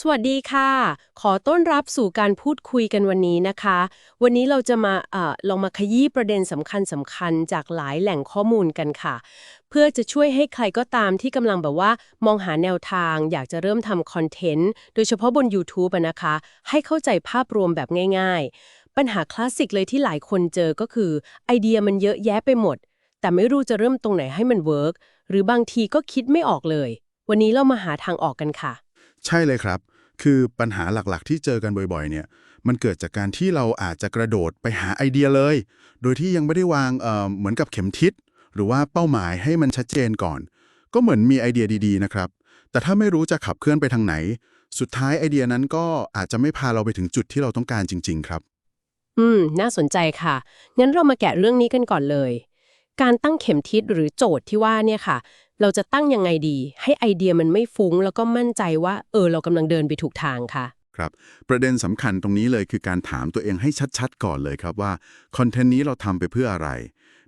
สวัสดีค่ะ ขอต้อนรับสู่การพูดคุยกันวันนี้นะคะ วันนี้เราจะมาเอ่อลองมาขยี้ประเด็นสำคัญสำคัญจากหลายแหล่งข้อมูลกันค่ะ เพื่อจะช่วยให้ใครก็ตามที่กำลังแบบว่า มองหาแนวทาง อยากจะเริ่มทำคอนเทนต์ โดยเฉพาะบน YouTube นะคะ ให้เข้าใจภาพรวมแบบง่าย ๆ ปัญหาคลาสสิกเลยที่หลายคนเจอก็คือ ไอเดียมันเยอะแยะไปหมด แต่ไม่รู้จะเริ่มตรงไหนให้มันเวิร์กหรือบางทีก็คิดไม่ออกเลย วันนี้เรามาหาทางออกกันค่ะ ใช่เลยครับ คือปัญหาหลักๆ ที่เจอกันบ่อยๆ เนี่ย มันเกิดจากการที่เราอาจจะกระโดดไปหาไอเดียเลย โดยที่ยังไม่ได้วางเอ่อเหมือนกับเข็มทิศ หรือว่าเป้าหมายให้มันชัดเจนก่อน ก็เหมือนมีไอเดียดีๆ นะครับ แต่ถ้าไม่รู้จะขับเคลื่อนไปทางไหน สุดท้ายไอเดียนั้นก็อาจจะไม่พาเราไปถึงจุดที่เราต้องการจริง ๆ ครับ อืม น่าสนใจค่ะ งั้นเรามาแกะเรื่องนี้กันก่อนเลย การตั้งเข็มทิศหรือโจทย์ที่ว่าเนี่ยค่ะ เราจะตั้งยังไงดี ให้ไอเดียมันไม่ฟุ้ง แล้วก็มั่นใจว่า เออ เรากำลังเดินไปถูกทางค่ะ ครับ ประเด็นสำคัญตรงนี้เลยคือการถามตัวเองให้ชัดๆ ก่อนเลยครับว่าคอนเทนต์นี้เราทำไปเพื่ออะไร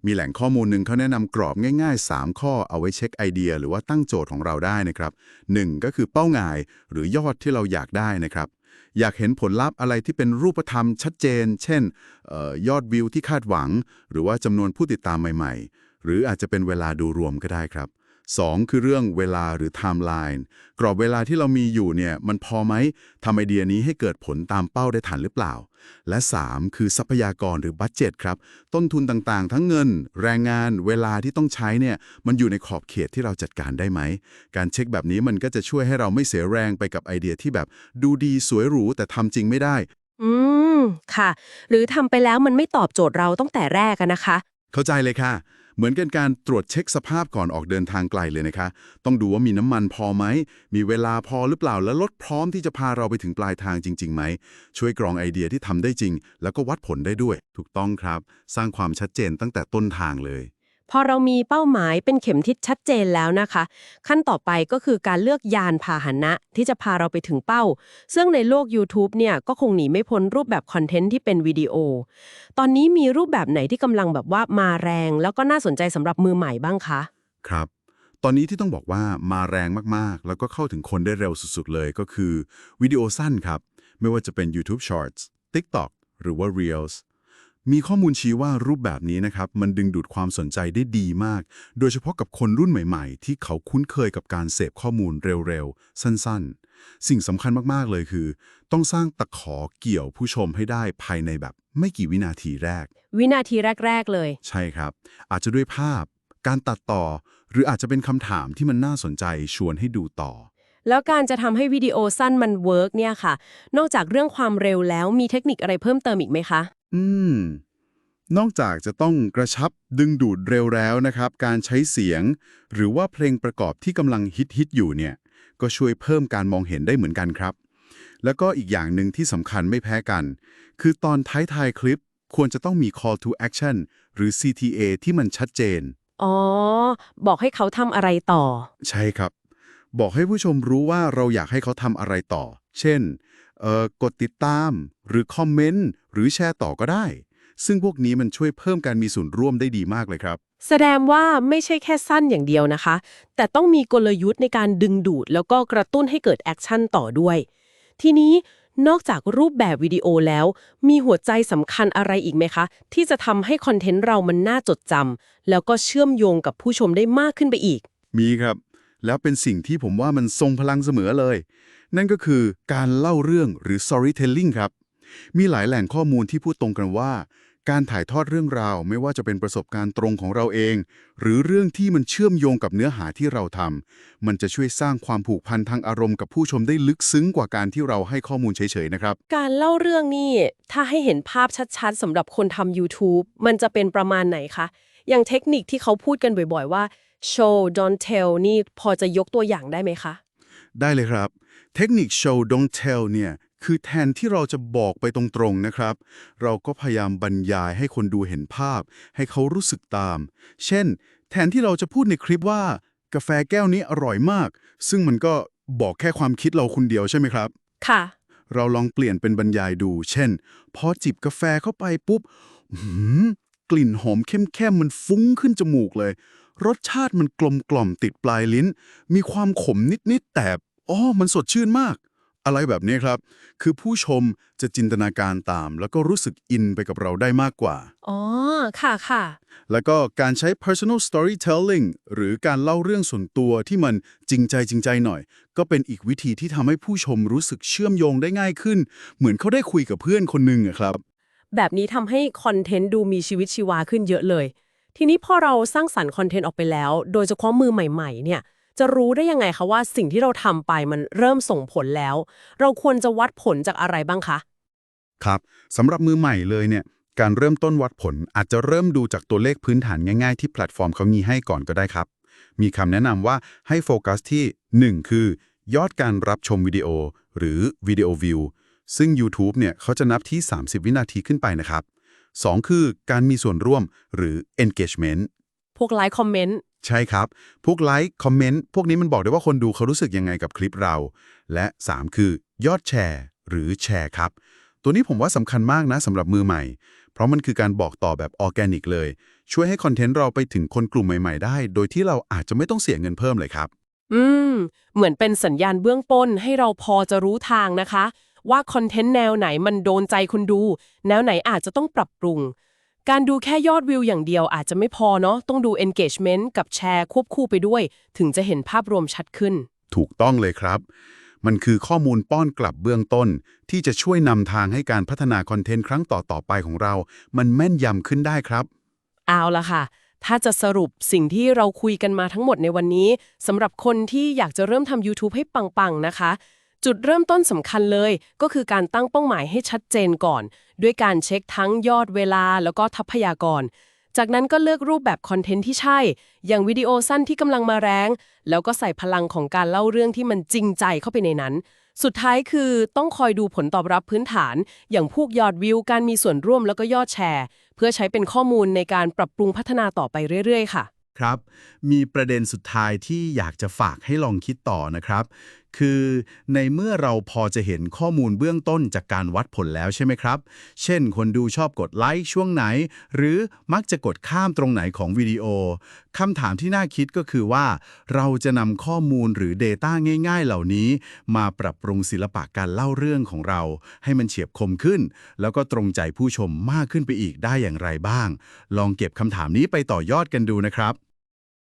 มีแหล่งข้อมูลหนึ่งเขาแนะนำกรอบง่ายๆ 3 ข้อเอาไว้เช็คไอเดีย หรือว่าตั้งโจทย์ของเราได้นะครับ 1. ก็คือเป้าหมาย หรือยอดที่เราอยากได้นะครับอยากเห็นผลลัพธ์อะไรที่เป็นรูปธรรมชัดเจน เช่นออยอดวิวที่คาดหวัง หรือว่าจำนวนผู้ติดตามใหม่ ๆ หรืออาจจะเป็นเวลาดูรวมก็ได้ครับ 2. คือเรื่องเวลาหรือ timeline กรอบเวลาที่เรามีอยู่เนี่ยมันพอไหมทำไอเดียนี้ให้เกิดผลตามเป้าได้ทันหรือเปล่า และ 3. คือทรัพยากรหรือบัตเจ็ตครับ ต้นทุนต่างๆ ทั้งเงิน แรงงาน เวลาที่ต้องใช้เนี่ยมันอยู่ในขอบเขตที่เราจัดการได้ไหม การเช็คแบบนี้มันก็จะช่วยให้เราไม่เสียแรงไปกับไอเดียที่แบบ ดูดีสวยหรูแต่ทำจริงไม่ได้ อืม ค่ะ หรือทำไปแล้วมันไม่ตอบโจทย์เราตั้งแต่แรกอะนะคะ เข้าใจเลยค่ะ เหมือนกันการตรวจเช็คสภาพก่อนออกเดินทางไกลเลยนะคะ ต้องดูว่ามีน้ำมันพอไหม มีเวลาพอหรือเปล่า และรถพร้อมที่จะพาเราไปถึงปลายทางจริงๆไหม ช่วยกรองไอเดียที่ทำได้จริง แล้วก็วัดผลได้ด้วย ถูกต้องครับ สร้างความชัดเจนตั้งแต่ต้นทางเลย พอเรามีเป้าหมายเป็นเข็มทิศชัดเจนแล้วนะคะ ขั้นต่อไปก็คือการเลือกยานพาหนะที่จะพาเราไปถึงเป้า ซึ่งในโลก YouTube เนี่ยก็คงหนีไม่พ้นรูปแบบคอนเทนต์ที่เป็นวิดีโอ ตอนนี้มีรูปแบบไหนที่กำลังแบบว่ามาแรง แล้วก็น่าสนใจสำหรับมือใหม่บ้างคะ ครับ ตอนนี้ที่ต้องบอกว่ามาแรงมากๆ แล้วก็เข้าถึงคนได้เร็วสุดๆเลยก็คือวิดีโอสั้นครับ ไม่ว่าจะเป็น YouTube Shorts TikTok หรือว่า Reels มีข้อมูลชี้ว่ารูปแบบนี้นะครับมันดึงดูดความสนใจได้ดีมาก โดยเฉพาะกับคนรุ่นใหม่ๆ ที่เขาคุ้นเคยกับการเสพข้อมูลเร็วๆ สั้นๆ สิ่งสำคัญมากๆเลยคือ ต้องสร้างตะขอเกี่ยวผู้ชมให้ได้ภายในแบบไม่กี่วินาทีแรก วินาทีแรก ๆ เลย ใช่ครับ อาจจะด้วยภาพ การตัดต่อ หรืออาจจะเป็นคำถามที่มันน่าสนใจชวนให้ดูต่อแล้วการจะทำให้วิดีโอสั้นมันเวิร์กเนี่ยค่ะ นอกจากเรื่องความเร็วแล้วมีเทคนิคอะไรเพิ่มเติมอีกไหมคะ อืม นอกจากจะต้องกระชับดึงดูดเร็วแล้วนะครับ การใช้เสียง หรือว่าเพลงประกอบที่กำลังฮิตฮิตๆอยู่เนี่ย ก็ช่วยเพิ่มการมองเห็นได้เหมือนกันครับ แล้วก็อีกอย่างหนึ่งที่สำคัญไม่แพ้กัน คือตอนท้ายๆคลิปควรจะต้องมี call to action หรือ CTA ที่มันชัดเจน อ๋อ บอกให้เขาทำอะไรต่อ ใช่ครับ บอกให้ผู้ชมรู้ว่าเราอยากให้เขาทำอะไรต่อ เช่นเอ่อ กดติดตาม หรือคอมเมนต์ หรือแชร์ต่อก็ได้ ซึ่งพวกนี้มันช่วยเพิ่มการมีส่วนร่วมได้ดีมากเลยครับ แสดงว่าไม่ใช่แค่สั้นอย่างเดียวนะคะ แต่ต้องมีกลยุทธ์ในการดึงดูด แล้วก็กระตุ้นให้เกิดแอคชั่นต่อด้วย ทีนี้นอกจากรูปแบบวิดีโอแล้ว มีหัวใจสำคัญอะไรอีกไหมคะ ที่จะทำให้คอนเทนต์เรามันน่าจดจำแล้วก็เชื่อมโยงกับผู้ชมได้มากขึ้นไปอีก มีครับ แล้วเป็นสิ่งที่ผมว่ามันทรงพลังเสมอเลย นั่นก็คือการเล่าเรื่องหรือ storytelling ครับ มีหลายแหล่งข้อมูลที่พูดตรงกันว่า การถ่ายทอดเรื่องราว ไม่ว่าจะเป็นประสบการณ์ตรงของเราเอง หรือเรื่องที่มันเชื่อมโยงกับเนื้อหาที่เราทำมันจะช่วยสร้างความผูกพันทางอารมณ์กับผู้ชมได้ลึกซึ้งกว่าการที่เราให้ข้อมูลเฉยๆนะครับ การเล่าเรื่องนี่ถ้าให้เห็นภาพชัดๆสำหรับคนทำ YouTube มันจะเป็นประมาณไหนคะอย่างเทคนิคที่เขาพูดกันบ่อย ๆ ว่า show don't tell นี่พอจะยกตัวอย่างได้ไหมคะ ได้เลยครับ เทคนิค show don't tell เนี่ยคือแทนที่เราจะบอกไปตรงๆนะครับ เราก็พยายามบรรยายให้คนดูเห็นภาพ ให้เขารู้สึกตาม เช่น แทนที่เราจะพูดในคลิปว่า กาแฟแก้วนี้อร่อยมาก ซึ่งมันก็บอกแค่ความคิดเราคนเดียวใช่ไหมครับ ค่ะ เราลองเปลี่ยนเป็นบรรยายดู เช่น พอจิบกาแฟเข้าไปปุ๊บอื้อหือกลิ่นหอมเข้มๆมันฟุ้งขึ้นจมูกเลย รสชาติมันกลมกล่อมติดปลายลิ้น มีความขมนิดๆแต่อ๋อมันสดชื่นมาก อะไรแบบนี้ครับ คือผู้ชมจะจินตนาการตาม แล้วก็รู้สึกอินไปกับเราได้มากกว่า อ๋อ ค่ะค่ะ แล้วก็การใช้ personal storytelling หรือการเล่าเรื่องส่วนตัวที่มันจริงใจจริงใจหน่อย ก็เป็นอีกวิธีที่ทำให้ผู้ชมรู้สึกเชื่อมโยงได้ง่ายขึ้น เหมือนเขาได้คุยกับเพื่อนคนหนึ่งอะครับ แบบนี้ทำให้คอนเทนต์ดูมีชีวิตชีวาขึ้นเยอะเลย ทีนี้พอเราสร้างสรรค์คอนเทนต์ออกไปแล้ว โดยเฉพาะมือใหม่ๆ เนี่ย จะรู้ได้ยังไงคะว่าสิ่งที่เราทำไปมันเริ่มส่งผลแล้ว เราควรจะวัดผลจากอะไรบ้างคะ ครับสำหรับมือใหม่เลยเนี่ย การเริ่มต้นวัดผลอาจจะเริ่มดูจากตัวเลขพื้นฐานง่ายๆ ที่แพลตฟอร์มเขามีให้ก่อนก็ได้ครับ มีคำแนะนำว่าให้โฟกัสที่ 1 คือ ยอดการรับชมวิดีโอ หรือวิดีโอวิวซึ่ง YouTube เนี่ยเขาจะนับที่ 30 วินาทีขึ้นไปนะครับ 2 คือการมีส่วนร่วมหรือ engagement พวกไลค์คอมเมนต์ใช่ครับ พวกไลค์คอมเมนต์พวกนี้มันบอกได้ว่าคนดูเขารู้สึกยังไงกับคลิปเรา และ 3 คือยอดแชร์หรือแชร์ครับ ตัวนี้ผมว่าสำคัญมากนะสำหรับมือใหม่ เพราะมันคือการบอกต่อแบบออร์แกนิกเลย ช่วยให้คอนเทนต์เราไปถึงคนกลุ่มใหม่ ๆ ได้ โดยที่เราอาจจะไม่ต้องเสียเงินเพิ่มเลยครับ อืม เหมือนเป็นสัญญาณเบื้องต้นให้เราพอจะรู้ทางนะคะ ว่าคอนเทนต์แนวไหนมันโดนใจคนดู แนวไหนอาจจะต้องปรับปรุง การดูแค่ยอดวิวอย่างเดียวอาจจะไม่พอเนาะต้องดู engagement กับแชร์ควบคู่ไปด้วย ถึงจะเห็นภาพรวมชัดขึ้น ถูกต้องเลยครับ มันคือข้อมูลป้อนกลับเบื้องต้น ที่จะช่วยนำทางให้การพัฒนาคอนเทนต์ครั้งต่อๆไปของเรา มันแม่นยำขึ้นได้ครับ เอาละค่ะถ้าจะสรุปสิ่งที่เราคุยกันมาทั้งหมดในวันนี้สำหรับคนที่อยากจะเริ่มทำ YouTube ให้ปัง ๆ นะคะ จุดเริ่มต้นสำคัญเลย ก็คือการตั้งเป้าหมายให้ชัดเจนก่อน ด้วยการเช็คทั้งยอดเวลาแล้วก็ทรัพยากร จากนั้นก็เลือกรูปแบบคอนเทนต์ที่ใช่ อย่างวิดีโอสั้นที่กำลังมาแรง แล้วก็ใส่พลังของการเล่าเรื่องที่มันจริงใจเข้าไปในนั้น สุดท้ายคือต้องคอยดูผลตอบรับพื้นฐาน อย่างพวกยอดวิว การมีส่วนร่วมแล้วก็ยอดแชร์ เพื่อใช้เป็นข้อมูลในการปรับปรุงพัฒนาต่อไปเรื่อย ๆ ค่ะครับ มีประเด็นสุดท้ายที่อยากจะฝากให้ลองคิดต่อนะครับ คือในเมื่อเราพอจะเห็นข้อมูลเบื้องต้นจากการวัดผลแล้วใช่ไหมครับ เช่น คนดูชอบกดไลค์ช่วงไหน หรือมักจะกดข้ามตรงไหนของวิดีโอคำถามที่น่าคิดก็คือว่า เราจะนำข้อมูลหรือ Data ง่าย ๆ เหล่านี้ มาปรับปรุงศิลปะการเล่าเรื่องของเรา ให้มันเฉียบคมขึ้น แล้วก็ตรงใจผู้ชมมากขึ้นไปอีกได้อย่างไรบ้าง ลองเก็บคำถามนี้ไปต่อยอดกันดูนะครับ